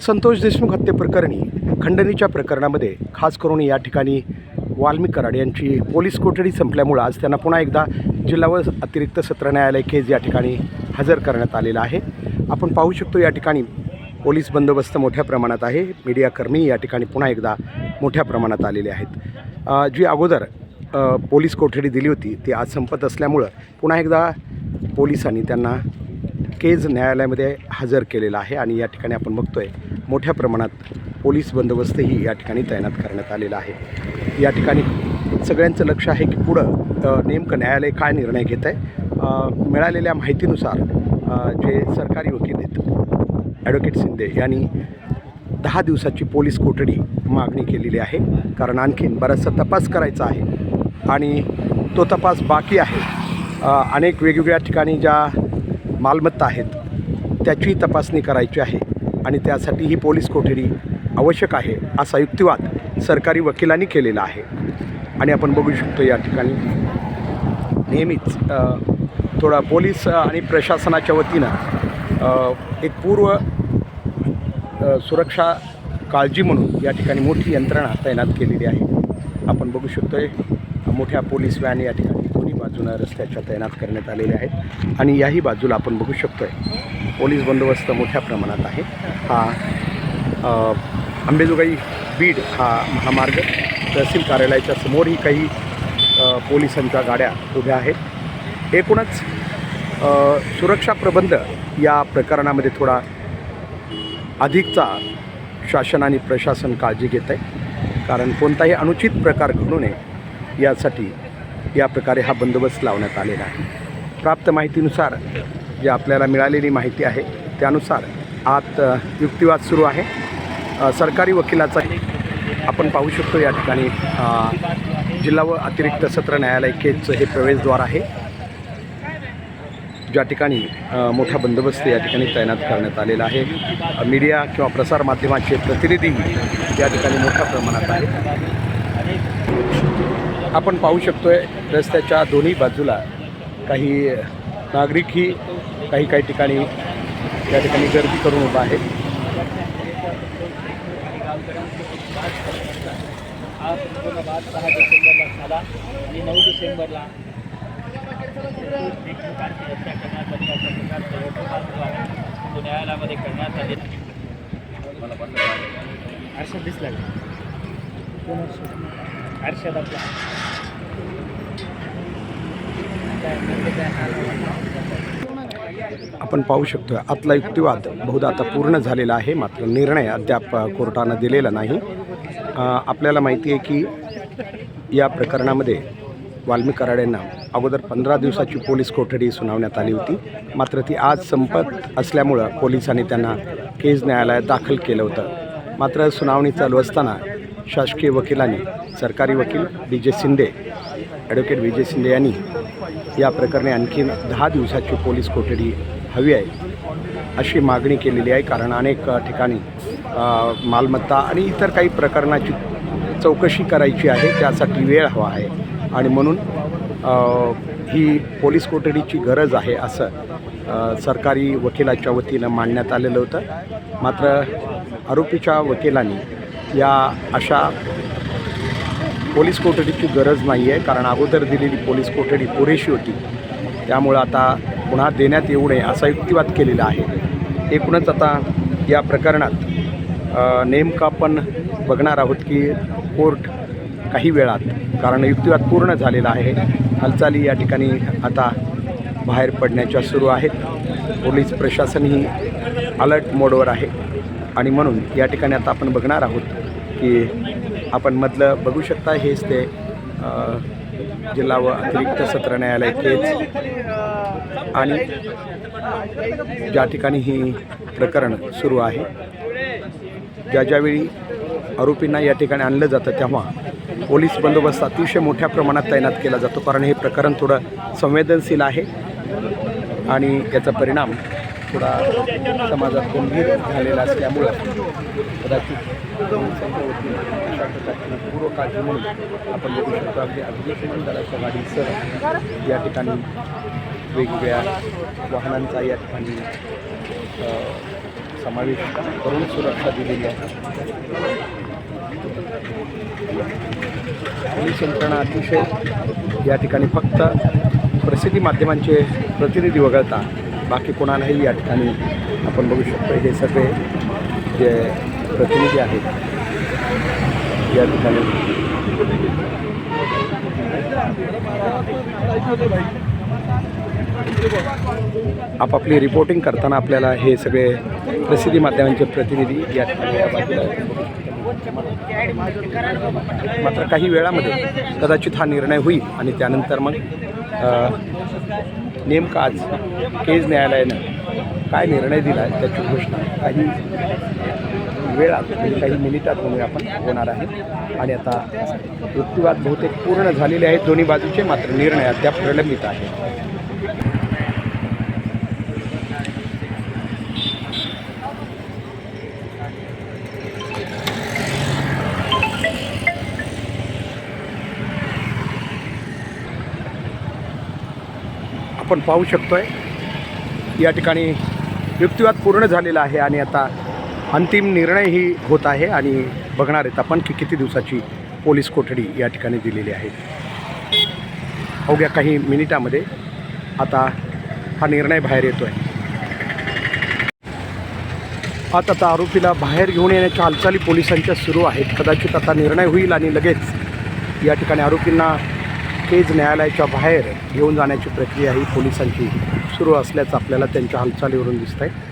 संतोष देशमुख हत्येप्रकरणी खंडणीच्या प्रकरणामध्ये खास करून या ठिकाणी वाल्मिक कराड यांची पोलीस कोठडी संपल्यामुळं आज त्यांना पुन्हा एकदा जिल्हा व अतिरिक्त सत्र न्यायालय केज या ठिकाणी हजर करण्यात आलेला आहे. आपण पाहू शकतो या ठिकाणी पोलीस बंदोबस्त मोठ्या प्रमाणात आहे. मीडियाकर्मी या ठिकाणी पुन्हा एकदा मोठ्या प्रमाणात आलेले आहेत. जी अगोदर पोलीस कोठडी दिली होती ती आज संपत असल्यामुळं पुन्हा एकदा पोलिसांनी त्यांना केज न्यायालयामध्ये हजर केलेला आहे आणि या ठिकाणी आपण बघतोय मोठ्या प्रमाणात पोलीस बंदोबस्तही या ठिकाणी तैनात करण्यात आलेला आहे. या ठिकाणी सगळ्यांचं लक्ष आहे की पुढं नेमकं न्यायालय काय निर्णय घेत आहे. मिळालेल्या माहितीनुसार जे सरकारी वकील आहेत ॲडव्होकेट शिंदे यांनी दहा दिवसाची पोलीस कोठडी मागणी केलेली आहे. कारण आणखीन बराचसा तपास करायचा आहे आणि तो तपास बाकी आहे. अनेक वेगवेगळ्या ठिकाणी ज्या मालमत्ता आहेत त्याची तपासणी करायची आहे आणि त्यासाठी ही पोलीस कोठडी आवश्यक आहे असा युक्तिवाद सरकारी वकिलांनी केलेला आहे. आणि आपण बघू शकतो या ठिकाणी नेहमीच थोडा पोलीस आणि प्रशासनाच्या वतीनं एक पूर्व सुरक्षा काळजी म्हणून या ठिकाणी मोठी यंत्रणा तैनात केलेली आहे. आपण बघू शकतो आहे मोठ्या पोलीस व्हॅन या ठिकाणी बाजूनं रस्त्याच्या तैनात करण्यात आलेल्या आहेत. आणि याही बाजूला आपण बघू शकतो आहे पोलीस बंदोबस्त मोठ्या प्रमाणात आहे. हा आंबेजोगाई अंबेजोगाई बीड हा महामार्ग तहसील कार्यालयाच्या समोरही काही पोलिसांच्या गाड्या उभ्या आहेत. एकूणच सुरक्षा प्रबंध या प्रकरणामध्ये थोडा अधिकचा शासन आणि प्रशासन काळजी घेत आहे कारण कोणताही अनुचित प्रकार घडू नये यासाठी या प्रकारे हा बंदोबस्त लावण्यात आलेला आहे. प्राप्त माहितीनुसार जी आपल्याला मिळालेली माहिती आहे त्यानुसार आत युक्तिवाद सुरू आहे. सरकारी वकिलाचा आपण पाहू शकतो या ठिकाणी जिल्हा व अतिरिक्त सत्र न्यायालय केचं हे प्रवेशद्वार आहे. ज्या ठिकाणी मोठा बंदोबस्त या ठिकाणी तैनात करण्यात आलेला आहे. मीडिया किंवा प्रसारमाध्यमाचे प्रतिनिधी या ठिकाणी मोठ्या प्रमाणात आहेत. आपण पाहू शकतो आहे रस्त्याच्या दोन्ही बाजूला काही नागरिकही काही काही ठिकाणी या ठिकाणी गर्दी करून उभा आहे हा संपूर्ण सहा डिसेंबरला झाला आणि नऊ डिसेंबरला हत्या करण्यात आली अशा प्रकारचा तो न्यायालयामध्ये करण्यात आले हर्षद दिसला कोण आपला. आपण पाहू शकतो आतला युक्तिवाद बहुधा आता पूर्ण झालेला आहे मात्र निर्णय अद्याप कोर्टानं दिलेला नाही. आपल्याला माहिती आहे की या प्रकरणामध्ये वाल्मी कराड यांना अगोदर पंधरा दिवसाची पोलीस कोठडी सुनावण्यात आली होती. मात्र ती आज संपत असल्यामुळं पोलिसांनी त्यांना केज न्यायालयात दाखल केलं होतं. मात्र सुनावणी चालू असताना शासकीय वकिलांनी सरकारी वकील डी जे शिंदे ॲडव्होकेट विजय शिंदे यांनी या प्रकरणी आणखीन दहा दिवसाची पोलीस कोठडी हवी आहे अशी मागणी केलेली आहे. कारण अनेक ठिकाणी मालमत्ता आणि इतर काही प्रकरणाची चौकशी करायची आहे. त्यासाठी वेळ हवा आहे. आणि म्हणून ही पोलीस कोठडीची गरज आहे असं सरकारी वकिलाच्या वतीनं मांडण्यात आलेलं होतं. मात्र आरोपीच्या वकिलांनी या अशा पोलीस कोठडीची गरज नाही आहे कारण अगोदर दिलेली पोलीस कोठडी पुरेशी होती. त्यामुळं आता पुन्हा देण्यात येऊ नये असा युक्तिवाद केलेला आहे. एकूणच आता या प्रकरणात नेमकं आपण बघणार आहोत की कोर्ट काही वेळात कारण युक्तिवाद पूर्ण झालेला आहे. हालचाली या ठिकाणी आता बाहेर पडण्याच्या सुरू आहेत. पोलीस प्रशासनही अलर्ट मोडवर आहे. आणि म्हणून या ठिकाणी आता आपण बघणार आहोत की आपण मधलं बघू शकता हेच ते जिल्हा व अतिरिक्त सत्र न्यायालय केज. आणि ज्या ठिकाणी ही प्रकरण सुरू आहे ज्या ज्यावेळी आरोपींना या ठिकाणी आणलं जातं तेव्हा पोलीस बंदोबस्त अतिशय मोठ्या प्रमाणात तैनात केला जातो कारण हे प्रकरण थोडं संवेदनशील आहे. आणि याचा परिणाम थोडा समाजात गंभीर झालेला असल्यामुळं कदाचित पोलिसांच्या पूर्व काळजी म्हणून आपण बघू शकतो आपली अग्निशमन दलाच्या गाडीसह या ठिकाणी वेगवेगळ्या वाहनांचा या ठिकाणी समावेश करून सुरक्षा दिलेली आहे. पोलीस यंत्रणा अतिशय या ठिकाणी फक्त प्रसिद्धी माध्यमांचे प्रतिनिधी वगळता बाकी कोणालाही या ठिकाणी आपण बघू शकतो. हे सगळे जे प्रतिनिधी आहेत या ठिकाणी. आपापली रिपोर्टिंग करताना आपल्याला हे सगळे प्रसिद्धी माध्यमांचे प्रतिनिधी या ठिकाणी या बाजूला मात्र काही वेळामध्ये कदाचित हा निर्णय होईल आणि त्यानंतर मग नेमकं आज केज न्यायालयानं काय निर्णय दिला त्याची घोषणा? काही वेळात म्हणजे काही मिनिटात म्हणून आपण होणार आहे. आणि आता मृत्यूवाद बहुतेक पूर्ण झालेले आहेत दोन्ही बाजूचे मात्र निर्णय अद्याप प्रलंबित आहे. आपण पाहू शकतो आहे या ठिकाणी युक्तिवाद पूर्ण झालेला आहे आणि आता अंतिम निर्णयही होत आहे आणि बघणार आहेत आपण की किती दिवसाची पोलीस कोठडी या ठिकाणी दिलेली आहे. अवघ्या काही मिनिटामध्ये आता हा निर्णय बाहेर येतो आहे आता आता आरोपीला बाहेर घेऊन येण्याच्या हालचाली पोलिसांच्या सुरू आहेत. कदाचित आता निर्णय होईल आणि लगेच या ठिकाणी आरोपींना केज न्यायालयाच्या बाहेर घेऊन जाण्याची प्रक्रिया ही पोलिसांची सुरू असल्याचं आपल्याला त्यांच्या हालचालीवरून दिसत आहे